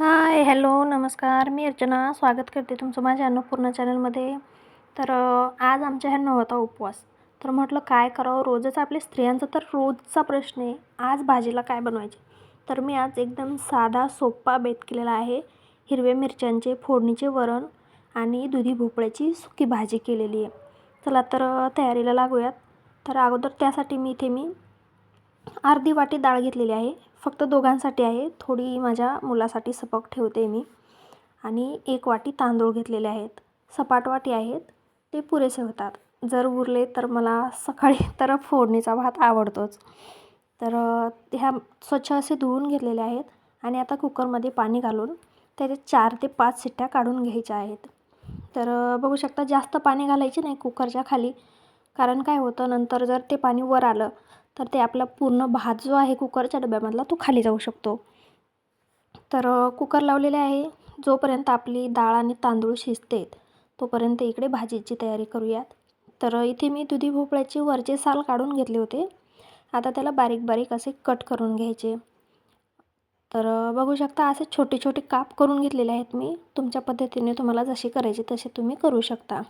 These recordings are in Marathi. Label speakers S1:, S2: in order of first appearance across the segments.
S1: हाय हॅलो नमस्कार. मी अर्चना. स्वागत करते तुमचं माझ्या अन्नपूर्णा चॅनलमध्ये. तर आज आमच्या ह्यांना होता उपवास. तर म्हटलं काय करावं? रोजच आपल्या स्त्रियांचा तर रोजचा प्रश्न आहे. आज भाजीला काय बनवायचे? तर मी आज एकदम साधा सोप्पा बेत केलेला आहे. हिरव्या मिरच्यांचे फोडणीचे वरण आणि दुधी भोपळ्याची सुकी भाजी केलेली आहे. चला तर तयारीला लागूयात. तर अगोदर त्यासाठी मी इथे मी अर्धी वाटी डाळ घेतलेली आहे. फक्त दोघांसाठी आहे. थोडी माझ्या मुलासाठी सपक ठेवते मी. आणि एक वाटी तांदूळ घेतलेले आहेत. सपाट वाटी आहेत. ते पुरेसे होतात. जर उरले तर मला सकाळी तर फोडणीचा भात आवडतोच. तर ह्या स्वच्छ असे धुवून घेतलेले आहेत आणि आता कुकरमध्ये पाणी घालून त्याचे चार ते पाच शिट्ट्या काढून घ्यायच्या आहेत. तर बघू शकता जास्त पाणी घालायचे नाही कुकरच्या खाली. कारण काय होतं नंतर जर ते पाणी वर आलं तर ते आपला पूर्ण भात जो आहे कुकरच्या डब्यामधला तो खाली जाऊ शकतो. तर कुकर लावलेले आहे. जोपर्यंत आपली डाळ आणि तांदूळ शिजतेत तोपर्यंत इकडे भाजीची तयारी करूयात. तर इथे मी दुधी भोपळ्याचे वरचे साल काढून घेतले होते. आता त्याला बारीक बारीक असे कट करून घ्यायचे. तर बघू शकता असे छोटे छोटे काप करून घेतलेले आहेत मी. तुमच्या पद्धतीने तुम्हाला जशी करायची तसे तुम्ही करू शकता.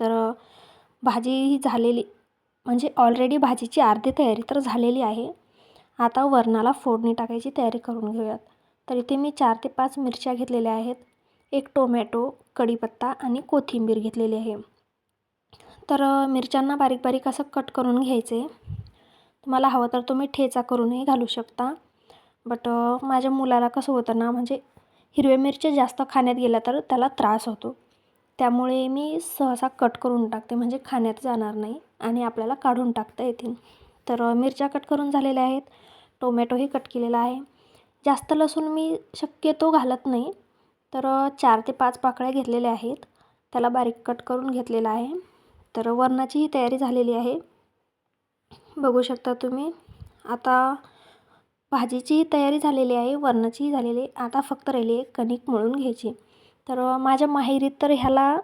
S1: तर भाजी ही झालेली म्हणजे ऑलरेडी भाजीची अर्धी तयारी तर झालेली आहे. आता वरणाला फोडणी टाकायची तयारी करून घेऊयात. तर इथे मी चार ते पाच मिरच्या घेतलेल्या आहेत. एक टोमॅटो कढीपत्ता आणि कोथिंबीर घेतलेली आहे. तर मिरच्यांना बारीक बारीक असं कट करून घ्यायचे. तुम्हाला हवं तर तुम्ही ठेचा करूनही घालू शकता. बट माझ्या मुलाला कसं होतं ना म्हणजे हिरव्या मिरच्या जास्त खाण्यात गेल्या तर त्याला त्रास होतो. त्यामुळे मी सहसा कट करून टाकते म्हणजे खाण्यात जाणार नाही आणि आपल्याला काढून टाकता येतील. तर मिरच्या कट करून झालेल्या आहेत टोमॅटोही कट केलेला आहे. जास्त लसूण मी शक्यतो घालत नाही तर चार ते पाच पाकळ्या घेतलेल्या आहेत त्याला बारीक कट करून घेतलेला आहे. तर वरणाचीही तयारी झालेली आहे. बघू शकता तुम्ही आता भाजीचीही तयारी झालेली आहे वरणाचीही झालेली आहे आता फक्त राहिली आहे कणिक मळून घ्यायची. तर माझ्या माहेरीत तर ह्याला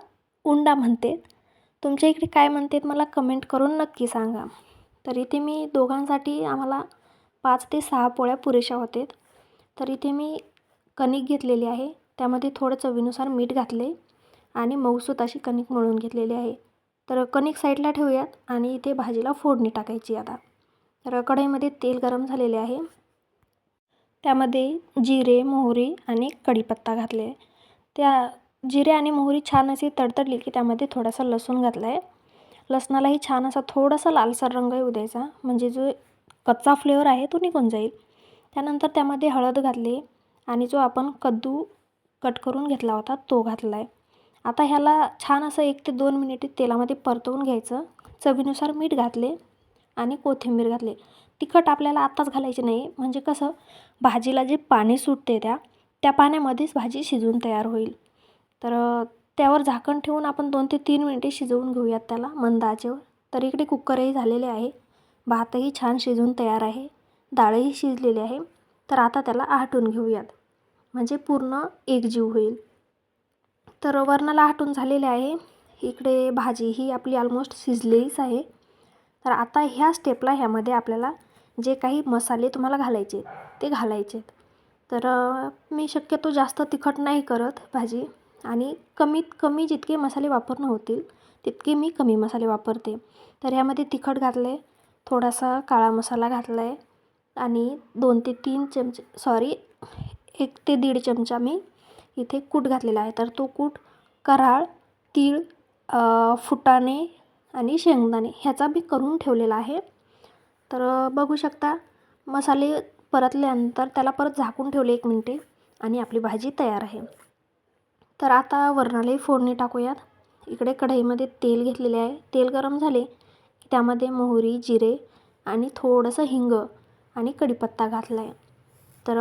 S1: उंडा म्हणते. तुमच्या इकडे काय म्हणतात मला कमेंट करून नक्की सांगा. तर इथे मी दोघांसाठी आम्हाला पाच ते सहा पोळ्या पुरेशा होतात तर इथे मी कणिक घेतलेली आहे. त्यामध्ये थोडं चवीनुसार मीठ घातले आणि मऊसूत अशी कणिक मळून घेतलेली आहे. तर कणिक साईडला ठेवूयात आणि इथे भाजीला फोडणी टाकायची आता. तर कढईमध्ये तेल गरम झालेले आहे. त्यामध्ये जिरे मोहरी आणि कढीपत्ता घातले त्या जिरे आणि मोहरी छान अशी तडतडली की त्यामध्ये थोडासा लसूण घातला आहे लसणालाही छान असा थोडासा लालसर रंग येऊ द्यायचा. म्हणजे जो कच्चा फ्लेवर आहे तो निघून जाईल. त्यानंतर त्यामध्ये हळद घातली आणि जो आपण कद्दू कट करून घेतला होता तो घातला आहे आता ह्याला छान असं एक ते दोन मिनिटे तेलामध्ये परतवून घ्यायचं. चवीनुसार मीठ घातले आणि कोथिंबीर घातली. तिखट आपल्याला आत्ताच घालायची नाही. म्हणजे कसं? भाजीला जे पाणी सुटते त्या त्या पाण्यामध्येच भाजी शिजून तयार होईल. तर त्यावर झाकण ठेवून आपण दोन ते तीन मिनिटे शिजवून घेऊयात त्याला मंद आचेवर. तर इकडे कुक्करही झालेले आहे. भातही छान शिजून तयार आहे. डाळही शिजलेली आहे. तर आता त्याला आटून घेऊयात. म्हणजे पूर्ण एकजीव होईल. तर वरणाला आटून झालेले आहे. इकडे भाजी ही आपली ऑलमोस्ट शिजलेलीच आहे. तर आता ह्या स्टेपला ह्यामध्ये आपल्याला जे काही मसाले तुम्हाला घालायचे ते घालायचे तर मी शक्यतो जास्त तिखट नाही करत भाजी आणि कमीत कमी जितके मसाले वापरणं होतील तितके मी कमी मसाले वापरते. तर ह्यामध्ये तिखट घातले थोडासा काळा मसाला घातला आहे आणि दोन ते तीन चमचे सॉरी एक ते दीड चमचा मी इथे कूट घातलेला आहे. तर तो कूट कराळ तीळ फुटाणे आणि शेंगदाणे ह्याचा मी करून ठेवलेला आहे. तर बघू शकता मसाले परतल्यानंतर त्याला परत झाकून ठेवले एक मिनटे आणि आपली भाजी तयार आहे. तर आता वरणालाही फोडणी टाकूयात. इकडे कढईमध्ये तेल घेतलेले आहे. तेल गरम झाले की त्यामध्ये मोहरी जिरे आणि थोडंसं हिंग आणि कढीपत्ता घातला आहे तर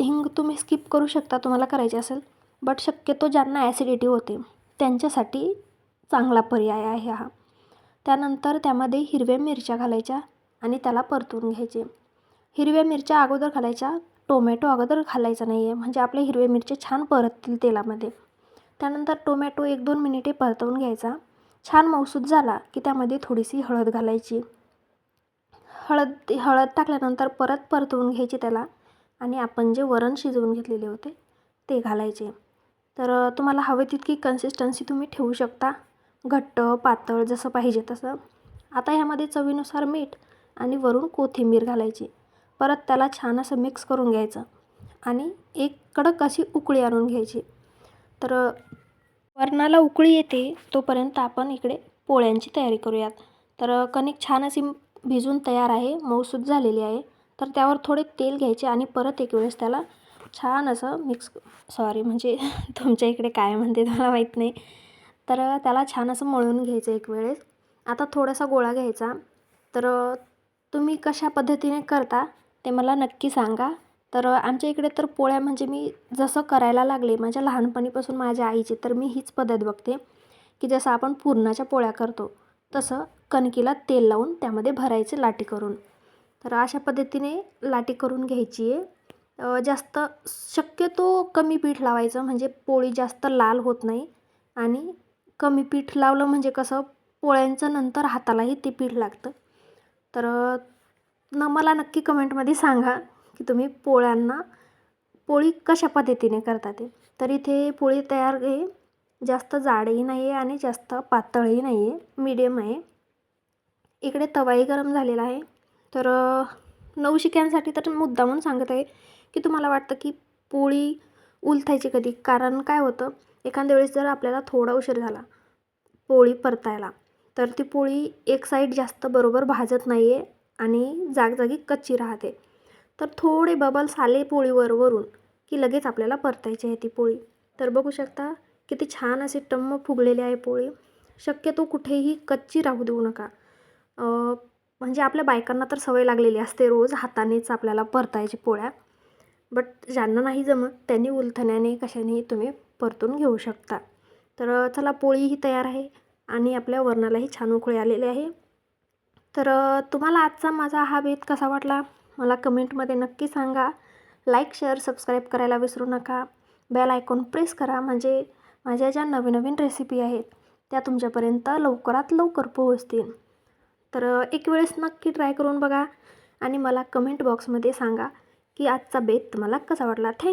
S1: हिंग तुम्ही स्किप करू शकता तुम्हाला करायचे असेल. बट शक्यतो ज्यांना ॲसिडिटी होते त्यांच्यासाठी चांगला पर्याय आहे हा. त्यानंतर त्यामध्ये हिरव्या मिरच्या घालायच्या आणि त्याला परतून घ्यायचे. हिरव्या मिरच्या अगोदर घालायच्या. टोमॅटो अगोदर घालायचा नाही आहे म्हणजे आपले हिरवे मिरचे छान परततील तेलामध्ये. त्यानंतर टोमॅटो एक दोन मिनिटे परतवून घ्यायचा. छान मौसूद झाला की त्यामध्ये थोडीशी हळद घालायची. हळद हळद टाकल्यानंतर परत परतवून घ्यायची त्याला. आणि आपण जे वरण शिजवून घेतलेले होते ते घालायचे. तर तुम्हाला हवे तितकी कन्सिस्टन्सी तुम्ही ठेवू शकता. घट्ट पातळ जसं पाहिजे तसं. आता ह्यामध्ये चवीनुसार मीठ आणि वरून कोथिंबीर घालायची. परत त्याला छान असं मिक्स करून घ्यायचं. आणि एक कडक अशी उकळी आणून घ्यायची. तर वरणाला उकळी येते तोपर्यंत आपण इकडे पोळ्यांची तयारी करूयात. तर कणिक छान अशी भिजून तयार आहे मऊसूद झालेली आहे. तर त्यावर थोडे तेल घ्यायचे आणि परत एक वेळेस त्याला छान असं मिक्स सॉरी म्हणजे तुमच्या इकडे काय म्हणते मला माहीत नाही. तर त्याला छान असं मळून घ्यायचं एक वेळेस. आता थोडासा गोळा घ्यायचा. तर तुम्ही कशा पद्धतीने करता ते मला नक्की सांगा. तर आमच्या इकडे तर पोळ्या म्हणजे मी जसं करायला लागले माझ्या लहानपणीपासून माझ्या आईची तर मी हीच पद्धत बघते. की जसं आपण पुरणाच्या पोळ्या करतो तसं कणकीला तेल लावून त्यामध्ये भरायचे लाटी करून. तर अशा पद्धतीने लाटी करून घ्यायची आहे. जास्त शक्यतो कमी पीठ लावायचं म्हणजे पोळी जास्त लाल होत नाही. आणि कमी पीठ लावलं म्हणजे कसं पोळ्यांचं नंतर हातालाही ते पीठ लागतं. तर न मला नक्की कमेंटमध्ये सांगा की तुम्ही पोळ्यांना पोळी कशा पद्धतीने करता ते. तर इथे पोळी तयार आहे. जास्त जाडही नाही आहे आणि जास्त पातळही नाही आहे मीडियम आहे. इकडे तवाही गरम झालेला आहे. तर नवशिक्यांसाठी तर मुद्दामून सांगत आहे की तुम्हाला वाटतं की पोळी उलथायची कधी? कारण काय होतं? एखाद्या वेळेस जर आपल्याला थोडा उशीर झाला पोळी परतायला तर ती पोळी एक साईड जास्त बरोबर भाजत नाही आहे आणि जागजागी कच्ची राहते. तर थोडे बबल्स आले पोळीवर वरून की लगेच आपल्याला परतायची आहे ती पोळी. तर बघू शकता किती छान असे टम्म फुगलेले आहे पोळी. शक्यतो कुठेही कच्ची राहू देऊ नका. म्हणजे आपल्या बायकांना तर सवय लागलेली असते रोज हातानेच आपल्याला परतायची पोळ्या. बट ज्यांना नाही जमत त्यांनी उलथण्याने कशानेही तुम्ही परतून घेऊ शकता. तर चला पोळीही तयार आहे आणि आपल्या वरणालाही छान उखळे आलेले आहे. तर तुम्हाला आजचा माझा हा बेत कसा वाटला? मला कमेंटमध्ये नक्की सांगा. लाईक शेअर सबस्क्राईब करायला विसरू नका. बेल आयकॉन प्रेस करा. म्हणजे माझ्या ज्या नवीन नवीन रेसिपी आहेत त्या तुमच्यापर्यंत लवकरात लवकर पोहोचतील. तर एक वेळेस नक्की ट्राय करून बघा आणि मला कमेंट बॉक्समध्ये सांगा की आजचा बेत तुम्हाला कसा वाटला. थँक